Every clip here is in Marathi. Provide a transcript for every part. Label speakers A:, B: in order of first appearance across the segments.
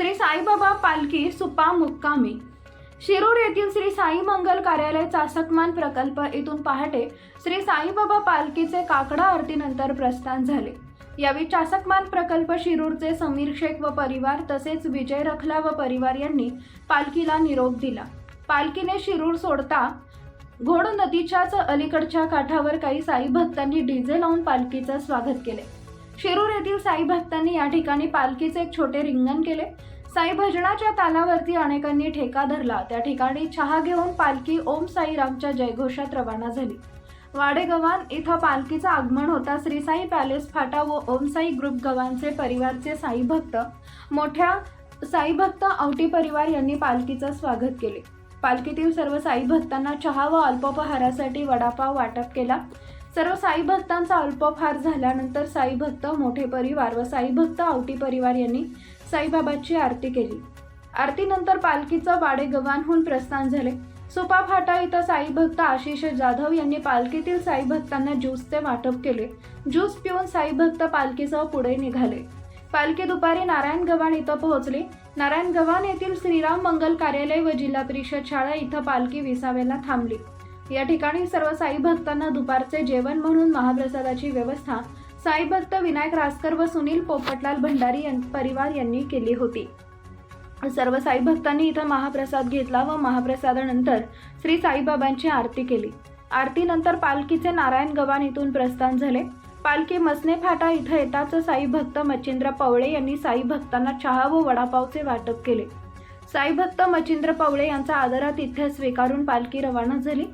A: श्री साईबाबा पालखी सुपा मुक्कामी. शिरूर येथील श्री साई मंगल कार्यालय चासकमान प्रकल्प येथून पहाटे श्री साईबाबा पालखीचे काकडा आरतीनंतर प्रस्थान झाले. यावेळी चासकमान प्रकल्प शिरूरचे समीर शेख व परिवार तसेच विजय रखला व परिवार यांनी पालखीला निरोप दिला. पालखीने शिरूर सोडता घोड नदीच्याच अलीकडच्या काठावर काही साई भक्तांनी डीजे लावून पालखीचं स्वागत केले. शिरूर येथील साई भक्तांनी या ठिकाणी पालखीचे एक छोटे रिंगण केले. साई भजनाच्या तालावरती अनेकांनी ठेका धरला. त्या ठिकाणी चहा घेऊन पालखी ओम साईरामच्या जयघोषात रवाना झाली. वाडेगव्हाण इथं पालखीचं आगमन होता. श्री साई पॅलेस फाटा व ओम साई ग्रुप गव्हाणचे परिवारचे साई भक्त मोठ्या साई भक्त औटी परिवार यांनी पालखीचं स्वागत केले. पालखीतील सर्व साई भक्तांना चहा व अल्पोपहारासाठी वडापाव वाटप केला. सर्व साई भक्तांचा अल्पफार झाल्यानंतर साई भक्त मोठे परिवार व साई भक्त आवटी परिवार यांनी साईबाबाची आरती केली. आरतीनंतर पालखीचं वाडेगव्हाणहून प्रस्थान झाले. सुपा फाटा इथं साई भक्त आशिष जाधव यांनी पालखीतील साई भक्तांना ज्यूसचे वाटप केले. ज्यूस पिऊन साई भक्त पालखीसह पुढे निघाले. पालखी दुपारी नारायण गव्हाण इथं पोहोचली. नारायण गव्हाण येथील श्रीराम मंगल कार्यालय व जिल्हा परिषद शाळा इथं पालखी विसाव्याला थांबली. या ठिकाणी सर्व साई भक्तांना दुपारचे जेवण म्हणून महाप्रसादाची व्यवस्था साई भक्त विनायक रासकर व सुनील पोपटलाल भंडारी यां- परिवार यांनी केली होती. सर्व साई भक्तांनी इथं महाप्रसाद घेतला व महाप्रसादानंतर श्री साईबाबांची आरती केली. आरतीनंतर पालखीचे नारायण गव्हाण इथून प्रस्थान झाले. पालखी मसने फाटा इथं येताच साई भक्त मच्छिंद्र पवळे यांनी साई भक्तांना चहा व वडापावचे वाटप केले. साई भक्त मच्छिंद्र पवळे यांचा आदरातिथ्य स्वीकारून पालखी रवाना झाली.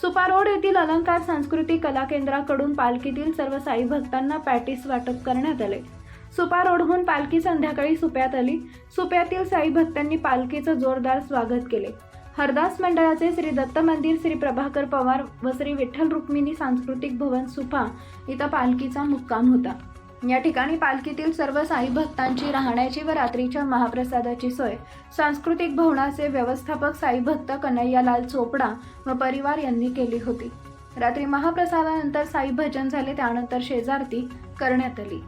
A: सुपा रोड येथील अलंकार सांस्कृतिक कला केंद्राकडून पालखीतील सर्व साई भक्तांना पॅटीस वाटप करण्यात आले. सुपा रोडहून पालखी संध्याकाळी सुप्यात आली. सुप्यातील साई भक्तांनी पालखीचं जोरदार स्वागत केले. हरदास मंडळाचे श्री दत्त मंदिर श्री प्रभाकर पवार व श्री विठ्ठल रुक्मिणी सांस्कृतिक भवन सुपा इथं पालखीचा मुक्काम होता. या ठिकाणी पालखीतील सर्व साई भक्तांची राहण्याची व रात्रीच्या महाप्रसादाची सोय. सांस्कृतिक भवनाचे व्यवस्थापक साई भक्त कन्हैयालाल चोपडा व परिवार यांनी केली होती. रात्री महाप्रसादानंतर साई भजन झाले त्यानंतर शेजारती करण्यात आली.